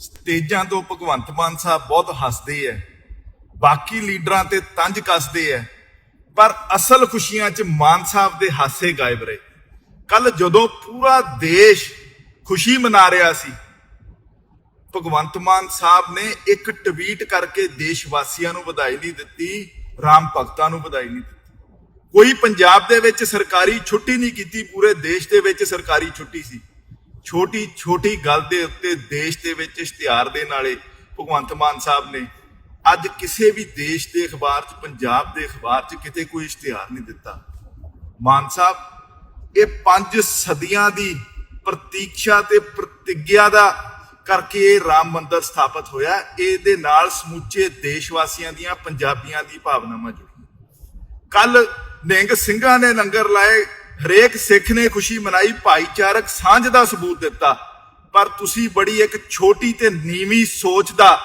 ਸਟੇਜਾਂ ਤੋਂ ਭਗਵੰਤ ਮਾਨ ਸਾਹਿਬ ਬਹੁਤ ਹੱਸਦੇ ਐ। ਬਾਕੀ ਲੀਡਰਾਂ ਤੇ ਤੰਜ ਕੱਸਦੇ ਐ। ਪਰ ਅਸਲ ਖੁਸ਼ੀਆਂ 'ਚ ਮਾਨ ਸਾਹਿਬ ਦੇ ਹਾਸੇ ਗਾਇਬ ਰਹੇ। ਕੱਲ ਜਦੋਂ ਪੂਰਾ ਦੇਸ਼ ਖੁਸ਼ੀ ਮਨਾ ਰਿਹਾ ਸੀ, ਭਗਵੰਤ ਮਾਨ ਸਾਹਿਬ ਨੇ ਇੱਕ ਟਵੀਟ ਕਰਕੇ ਦੇਸ਼ ਵਾਸੀਆਂ ਨੂੰ ਵਧਾਈ ਨਹੀਂ ਦਿੱਤੀ, ਰਾਮ ਭਗਤਾਂ ਨੂੰ ਵਧਾਈ ਨਹੀਂ ਦਿੱਤੀ। ਕੋਈ ਪੰਜਾਬ ਦੇ ਵਿੱਚ ਸਰਕਾਰੀ ਛੁੱਟੀ ਨਹੀਂ ਕੀਤੀ, ਪੂਰੇ ਦੇਸ਼ ਦੇ ਵਿੱਚ ਸਰਕਾਰੀ ਛੁੱਟੀ ਸੀ। ਛੋਟੀ ਛੋਟੀ ਗੱਲ ਦੇ ਉੱਤੇ ਦੇਸ਼ ਦੇ ਵਿੱਚ ਇਸ਼ਤਿਹਾਰ ਦੇ ਨਾਲੇ ਭਗਵੰਤ ਮਾਨ ਸਾਹਿਬ ਨੇ ਅੱਜ ਕਿਸੇ ਵੀ ਦੇਸ਼ ਦੇ ਅਖਬਾਰ 'ਚ, ਪੰਜਾਬ ਦੇ ਅਖਬਾਰ 'ਚ ਕਿਤੇ ਕੋਈ ਇਸ਼ਤਿਹਾਰ ਨਹੀਂ ਦਿੱਤਾ। ਮਾਨ ਸਾਹਿਬ, ਇਹ ਪੰਜ ਸਦੀਆਂ ਦੀ ਪ੍ਰਤੀਕਸ਼ਾ ਤੇ ਪ੍ਰਤੀਗਿਆ ਦਾ ਕਰਕੇ ਇਹ ਰਾਮ ਮੰਦਰ ਸਥਾਪਿਤ ਹੋਇਆ। ਇਹਦੇ ਨਾਲ ਸਮੁੱਚੇ ਦੇਸ਼ ਵਾਸੀਆਂ ਦੀਆਂ, ਪੰਜਾਬੀਆਂ ਦੀ ਭਾਵਨਾਵਾਂ ਜੁੜੀਆਂ। ਕੱਲ ਨਿੰਗ ਸਿੰਘਾਂ ਨੇ ਲੰਗਰ ਲਾਏ। ਹਰੇਕ ਸਿੱਖ ਨੇ ਖੁਸ਼ੀ ਮਨਾਈ, ਭਾਈਚਾਰਕ ਸਾਂਝ ਦਾ ਸਬੂਤ ਦਿੱਤਾ। ਪਰ ਤੁਸੀਂ ਬੜੀ ਇੱਕ ਛੋਟੀ ਤੇ ਨੀਵੀਂ ਸੋਚ ਦਾ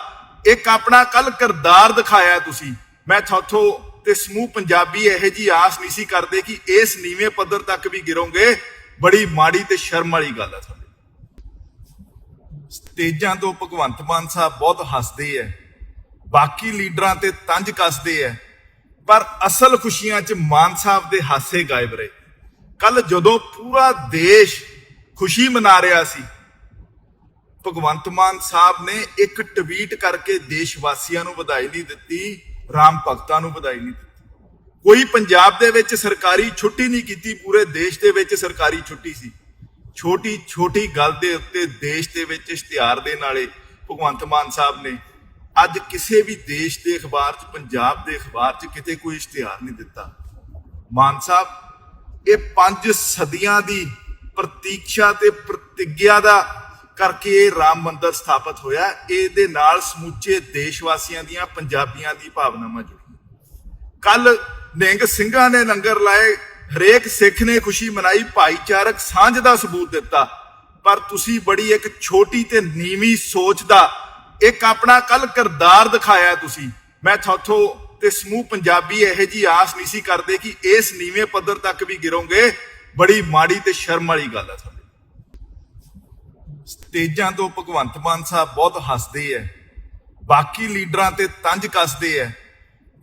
ਇੱਕ ਆਪਣਾ ਕੱਲ ਕਿਰਦਾਰ ਦਿਖਾਇਆ ਤੁਸੀਂ। ਮੈਂ ਥੋਥੋਂ ਤੇ ਸਮੂਹ ਪੰਜਾਬੀ ਇਹੋ ਜੀ ਆਸ ਨਹੀਂ ਸੀ ਕਰਦੇ ਕਿ ਇਸ ਨੀਵੇਂ ਪੱਧਰ ਤੱਕ ਵੀ ਗਿਰੋਗੇ। ਬੜੀ ਮਾੜੀ ਤੇ ਸ਼ਰਮ ਵਾਲੀ ਗੱਲ ਹੈ ਤੁਹਾਡੀ ਸਟੇਜਾਂ ਤੋਂ ਭਗਵੰਤ ਮਾਨ ਸਾਹਿਬ ਬਹੁਤ ਹੱਸਦੇ ਐ। ਬਾਕੀ ਲੀਡਰਾਂ ਤੇ ਤੰਜ ਕੱਸਦੇ ਐ। ਪਰ ਅਸਲ ਖੁਸ਼ੀਆਂ 'ਚ ਮਾਨ ਸਾਹਿਬ ਦੇ ਹਾਸੇ ਗਾਇਬ ਰਹੇ। ਕੱਲ ਜਦੋਂ ਪੂਰਾ ਦੇਸ਼ ਖੁਸ਼ੀ ਮਨਾ ਰਿਹਾ ਸੀ, ਭਗਵੰਤ ਮਾਨ ਸਾਹਿਬ ਨੇ ਇੱਕ ਟਵੀਟ ਕਰਕੇ ਦੇਸ਼ ਵਾਸੀਆਂ ਨੂੰ ਵਧਾਈ ਨਹੀਂ ਦਿੱਤੀ, ਰਾਮ ਭਗਤਾਂ ਨੂੰ ਵਧਾਈ ਨਹੀਂ ਦਿੱਤੀ। ਕੋਈ ਪੰਜਾਬ ਦੇ ਵਿੱਚ ਸਰਕਾਰੀ ਛੁੱਟੀ ਨਹੀਂ ਕੀਤੀ, ਪੂਰੇ ਦੇਸ਼ ਦੇ ਵਿੱਚ ਸਰਕਾਰੀ ਛੁੱਟੀ ਸੀ। ਛੋਟੀ ਛੋਟੀ ਗੱਲ ਦੇ ਉੱਤੇ ਦੇਸ਼ ਦੇ ਵਿੱਚ ਇਸ਼ਤਿਹਾਰ ਦੇ ਨਾਲੇ ਭਗਵੰਤ ਮਾਨ ਸਾਹਿਬ ਨੇ ਅੱਜ ਕਿਸੇ ਵੀ ਦੇਸ਼ ਦੇ ਅਖਬਾਰ 'ਚ, ਪੰਜਾਬ ਦੇ ਅਖਬਾਰ 'ਚ ਕਿਤੇ ਕੋਈ ਇਸ਼ਤਿਹਾਰ ਨਹੀਂ ਦਿੱਤਾ। ਮਾਨ ਸਾਹਿਬ ਇਹ ਪੰਜ ਸਦੀਆਂ ਦੀ ਪ੍ਰਤੀਕਸ਼ਾ ਤੇ ਪ੍ਰਤੀਗਿਆ ਦਾ ਕਰਕੇ ਇਹ ਰਾਮ ਮੰਦਿਰ ਸਥਾਪਿਤ ਹੋਇਆ। ਇਹਦੇ ਨਾਲ ਸਮੁੱਚੇ ਦੇਸ਼ ਵਾਸੀਆਂ ਦੀਆਂ ਪੰਜਾਬੀਆਂ ਦੀ ਭਾਵਨਾਵਾਂ ਜੁੜੀਆਂ। ਕੱਲ ਨਿੰਗ ਸਿੰਘਾਂ ਨੇ ਲੰਗਰ ਲਾਏ। ਹਰੇਕ ਸਿੱਖ ਨੇ ਖੁਸ਼ੀ ਮਨਾਈ। ਭਾਈਚਾਰਕ ਸਾਂਝ ਦਾ ਸਬੂਤ ਦਿੱਤਾ। ਪਰ ਤੁਸੀਂ ਬੜੀ ਇੱਕ ਛੋਟੀ ਤੇ ਨੀਵੀਂ ਸੋਚ ਦਾ ਇੱਕ ਆਪਣਾ ਕੱਲ ਕਿਰਦਾਰ ਦਿਖਾਇਆ ਤੁਸੀਂ। ਮੈਂ ਥੋਥੋਂ ਤੇ ਸਮੂਹ ਪੰਜਾਬੀ ਇਹੋ ਜੀ ਆਸ ਨਹੀਂ ਸੀ ਕਰਦੇ ਕਿ ਇਸ ਨੀਵੇਂ ਪੱਧਰ ਤੱਕ ਵੀ ਗਿਰੋਗੇ। ਬੜੀ ਮਾੜੀ ਤੇ ਸ਼ਰਮ ਵਾਲੀ ਗੱਲ ਹੈ ਤੁਹਾਡੀ ਸਟੇਜਾਂ ਤੋਂ ਭਗਵੰਤ ਮਾਨ ਸਾਹਿਬ ਬਹੁਤ ਹੱਸਦੇ ਐ। ਬਾਕੀ ਲੀਡਰਾਂ ਤੇ ਤੰਜ ਕੱਸਦੇ ਐ।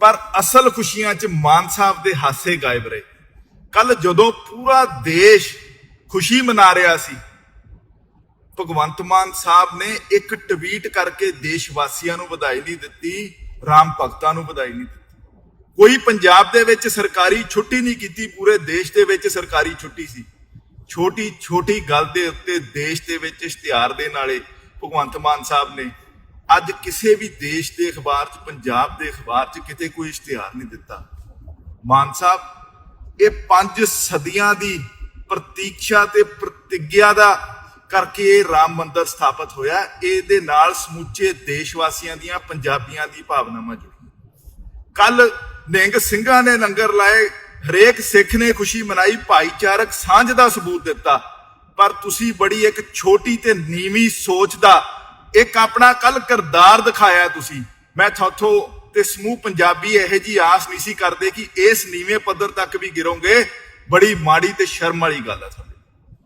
ਪਰ ਅਸਲ ਖੁਸ਼ੀਆਂ 'ਚ ਮਾਨ ਸਾਹਿਬ ਦੇ ਹਾਸੇ ਗਾਇਬ ਰਹੇ। ਕੱਲ ਜਦੋਂ ਪੂਰਾ ਦੇਸ਼ ਖੁਸ਼ੀ ਮਨਾ ਰਿਹਾ ਸੀ, ਭਗਵੰਤ ਮਾਨ ਸਾਹਿਬ ਨੇ ਇੱਕ ਟਵੀਟ ਕਰਕੇ ਦੇਸ਼ ਵਾਸੀਆਂ ਨੂੰ ਵਧਾਈ ਨਹੀਂ ਦਿੱਤੀ। ਰਾਮ ਭਗਤਾਂ ਨੂੰ ਵਧਾਈ ਨਹੀਂ ਦਿੱਤੀ। ਕੋਈ ਪੰਜਾਬ ਦੇ ਵਿੱਚ ਸਰਕਾਰੀ ਛੁੱਟੀ ਨਹੀਂ ਕੀਤੀ, ਪੂਰੇ ਦੇਸ਼ ਦੇ ਵਿੱਚ ਸਰਕਾਰੀ ਛੁੱਟੀ ਸੀ। ਛੋਟੀ ਛੋਟੀ ਗੱਲ ਦੇ ਉੱਤੇ ਦੇਸ਼ ਦੇ ਵਿੱਚ ਇਸ਼ਤਿਹਾਰ ਦੇ ਨਾਲੇ ਭਗਵੰਤ ਮਾਨ ਸਾਹਿਬ ਨੇ ਅੱਜ ਕਿਸੇ ਵੀ ਦੇਸ਼ ਦੇ ਅਖਬਾਰ 'ਚ, ਪੰਜਾਬ ਦੇ ਅਖਬਾਰ 'ਚ ਕਿਤੇ ਕੋਈ ਇਸ਼ਤਿਹਾਰ ਨਹੀਂ ਦਿੱਤਾ। ਮਾਨ ਸਾਹਿਬ, ਇਹ ਪੰਜ ਸਦੀਆਂ ਦੀ ਪ੍ਰਤੀਕਸ਼ਾ ਤੇ ਪ੍ਰਤੀਗਿਆ ਦਾ ਕਰਕੇ ਇਹ ਰਾਮ ਮੰਦਰ ਸਥਾਪਿਤ ਹੋਇਆ। ਇਹਦੇ ਨਾਲ ਸਮੁੱਚੇ ਦੇਸ਼ ਵਾਸੀਆਂ ਦੀਆਂ, ਪੰਜਾਬੀਆਂ ਦੀ ਭਾਵਨਾਵਾਂ ਜੁੜੀਆਂ। ਕੱਲ ਨਿੰਗ ਸਿੰਘਾਂ ਨੇ ਲੰਗਰ ਲਾਏ। ਹਰੇਕ ਸਿੱਖ ਨੇ ਖੁਸ਼ੀ ਮਨਾਈ। ਭਾਈਚਾਰਕ ਸਾਂਝ ਦਾ ਸਬੂਤ ਦਿੱਤਾ। ਪਰ ਤੁਸੀਂ ਬੜੀ ਇੱਕ ਛੋਟੀ ਤੇ ਨੀਵੀਂ ਸੋਚ ਦਾ ਇੱਕ ਆਪਣਾ ਕੱਲ ਕਿਰਦਾਰ ਦਿਖਾਇਆ ਤੁਸੀਂ। ਮੈਂ ਥੋਥੋਂ ਤੇ ਸਮੂਹ ਪੰਜਾਬੀ ਇਹੋ ਜੀ ਆਸ ਨਹੀਂ ਸੀ ਕਰਦੇ ਕਿ ਇਸ ਨੀਵੇਂ ਪੱਧਰ ਤੱਕ ਵੀ ਗਿਰੋਗੇ। ਬੜੀ ਮਾੜੀ ਤੇ ਸ਼ਰਮ ਵਾਲੀ ਗੱਲ ਹੈ ਤੁਹਾਡੀ